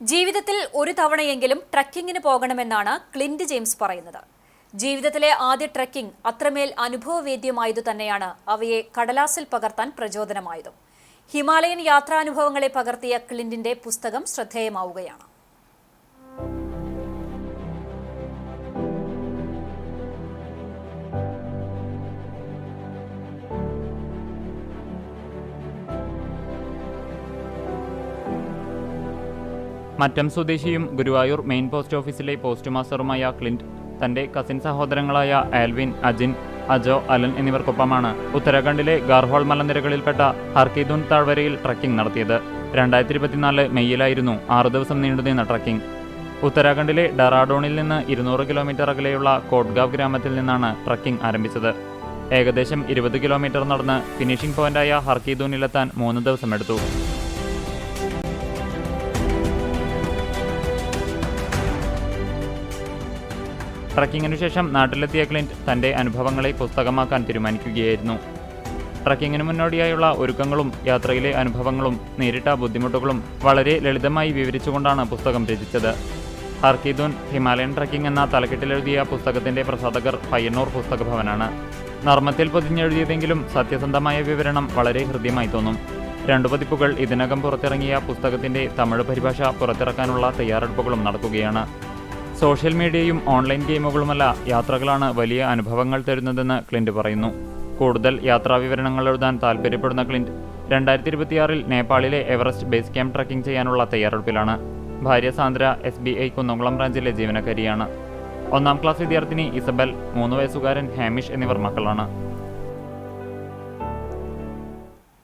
ജീവിതത്തിൽ ഒരു തവണയെങ്കിലും ട്രക്കിങ്ങിന് പോകണമെന്നാണ് ക്ലിന്റ് ജെയിംസ് പറയുന്നത്. ജീവിതത്തിലെ ആദ്യ ട്രക്കിംഗ് അത്രമേൽ അനുഭവവേദ്യമായതു തന്നെയാണ് അവയെ കടലാസിൽ പകർത്താൻ പ്രചോദനമായതും. ഹിമാലയൻ യാത്രാനുഭവങ്ങളെ പകർത്തിയ ക്ലിന്റിന്റെ പുസ്തകം ശ്രദ്ധേയമാവുകയാണ്. മറ്റം സ്വദേശിയും ഗുരുവായൂർ മെയിൻ പോസ്റ്റ് ഓഫീസിലെ പോസ്റ്റ് മാസ്റ്ററുമായ ക്ലിന്റ് തന്റെ കസിൻ സഹോദരങ്ങളായ ആൽവിൻ അജിൻ അജോ അലൻ എന്നിവർക്കൊപ്പമാണ് ഉത്തരാഖണ്ഡിലെ ഗാർഹോൾ മലനിരകളിൽപ്പെട്ട ഹർക്കിദുൻ താഴ്വരയിൽ ട്രക്കിംഗ് നടത്തിയത്. രണ്ടായിരത്തി ഇരുപത്തിനാല് മെയ്യിലായിരുന്നു ആറു ദിവസം നീണ്ടുനിന്ന ട്രക്കിംഗ്. ഉത്തരാഖണ്ഡിലെ ഡറാഡോണിൽ നിന്ന് ഇരുന്നൂറ് കിലോമീറ്റർ അകലെയുള്ള കോട്ട്ഗാവ് ഗ്രാമത്തിൽ നിന്നാണ് ട്രക്കിംഗ് ആരംഭിച്ചത്. ഏകദേശം ഇരുപത് കിലോമീറ്റർ നടന്ന് ഫിനിഷിംഗ് പോയിന്റായ ഹർക്കിദൂനിലെത്താൻ മൂന്ന് ദിവസമെടുത്തു. ട്രക്കിങ്ങിനു ശേഷം നാട്ടിലെത്തിയ ക്ലിന്റ് തന്റെ അനുഭവങ്ങളെ പുസ്തകമാക്കാൻ തീരുമാനിക്കുകയായിരുന്നു. ട്രക്കിങ്ങിന് മുന്നോടിയായുള്ള ഒരുക്കങ്ങളും യാത്രയിലെ അനുഭവങ്ങളും നേരിട്ട ബുദ്ധിമുട്ടുകളും വളരെ ലളിതമായി വിവരിച്ചുകൊണ്ടാണ് പുസ്തകം രചിച്ചത്. ഹർക്കിദുൻ ഹിമാലയൻ ട്രക്കിംഗ് എന്ന തലക്കെട്ടിലെഴുതിയ പുസ്തകത്തിന്റെ പ്രസാധകർ പയ്യന്നൂർ പുസ്തകഭവനാണ്. നർമ്മത്തിൽ പൊതിഞ്ഞെഴുതിയതെങ്കിലും സത്യസന്ധമായ വിവരണം വളരെ ഹൃദ്യമായി തോന്നും. രണ്ടു പതിപ്പുകൾ ഇതിനകം പുറത്തിറങ്ങിയ പുസ്തകത്തിന്റെ തമിഴ് പരിഭാഷ പുറത്തിറക്കാനുള്ള തയ്യാറെടുപ്പുകളും നടക്കുകയാണ്. സോഷ്യൽ മീഡിയയും ഓൺലൈൻ ഗെയിമുകളുമല്ല യാത്രകളാണ് വലിയ അനുഭവങ്ങൾ തരുന്നതെന്ന് ക്ലിന്റ് പറയുന്നു. കൂടുതൽ യാത്രാ വിവരണങ്ങൾ എഴുതാൻ താൽപ്പര്യപ്പെടുന്ന ക്ലിന്റ് രണ്ടായിരത്തി ഇരുപത്തിയാറിൽ നേപ്പാളിലെ എവറസ്റ്റ് ബേസ് ക്യാമ്പ് ട്രക്കിംഗ് ചെയ്യാനുള്ള തയ്യാറെടുപ്പിലാണ്. ഭാര്യ Sandra S B I Kunnamkulam ബ്രാഞ്ചിലെ ജീവനക്കാരിയാണ്. ഒന്നാം ക്ലാസ് വിദ്യാർത്ഥിനി ഇസബൽ മൂന്ന് വയസ്സുകാരൻ ഹാമിഷ് എന്നിവർ മക്കളാണ്.